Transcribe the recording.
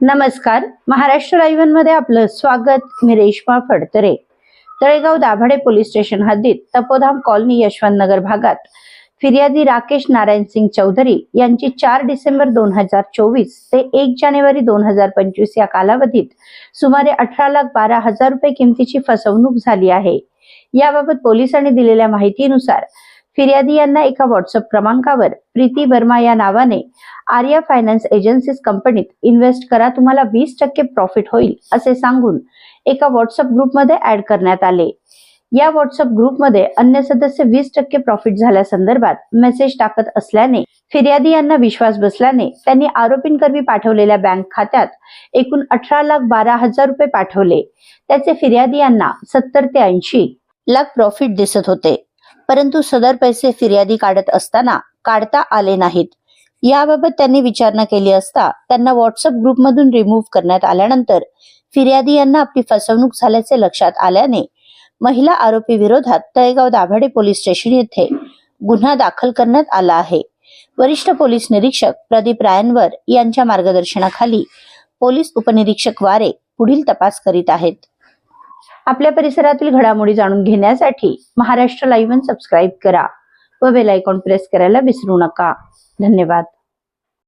नमस्कार. महाराष्ट्र लाईव्हमध्ये आपलं स्वागत. मी रेश्मा फडतरे. तळेगाव दाभाडे पोलीस स्टेशन हद्दीत तपोधाम कॉलनी यशवंतनगर भागात फिर्यादी राकेश नारायण सिंग चौधरी यांची चार डिसेंबर दोन हजार चोवीस ते एक जानेवारी दोन हजार पंचवीस या कालावधीत सुमारे अठरा लाख बारा हजार रुपये किमतीची फसवणूक झाली आहे. याबाबत पोलिसांनी दिलेल्या माहितीनुसार फिर्यादी यांना एका व्हॉट्सअप क्रमांकावर प्रीती वर्मा या नावाने आर्या फायनान्स एजन्सीज कंपनीत इन्व्हेस्ट करा तुम्हाला वीस टक्के प्रॉफिट होईल असे सांगून एका व्हॉट्सअप ग्रुपमध्ये ऍड करण्यात आले. या व्हॉट्सअप ग्रुपमध्ये अन्य सदस्य वीस टक्के प्रॉफिट झाल्यासंदर्भात मेसेज टाकत असल्याने फिर्यादी यांना विश्वास बसल्याने त्यांनी आरोपींकरवी पाठवलेल्या बँक खात्यात एकूण अठरा लाख बारा हजार रुपये पाठवले. त्याचे फिर्यादी यांना सत्तर ते ऐंशी लाख प्रॉफिट दिसत होते. परंतु सदर पैसे फिर्यादी काढत असताना काढता आले नाहीत. याबाबत त्यांनी विचारणा केली असता त्यांना व्हॉट्सअप ग्रुपमधून रिमूव्ह करण्यात आल्यानंतर फिर्यादी यांना आपली फसवणूक झाल्याचे लक्षात आल्याने महिला आरोपी विरोधात तळेगाव दाभाडे पोलीस स्टेशन येथे गुन्हा दाखल करण्यात आला आहे. वरिष्ठ पोलीस निरीक्षक प्रदीप रायनवर यांच्या मार्गदर्शनाखाली पोलीस उपनिरीक्षक वारे पुढील तपास करीत आहेत. आपल्या परिसरातील घडामोडी जाणून घेण्यासाठी महाराष्ट्र लाईव्ह सबस्क्राईब करा व बेलायकॉन प्रेस करायला विसरू नका. धन्यवाद.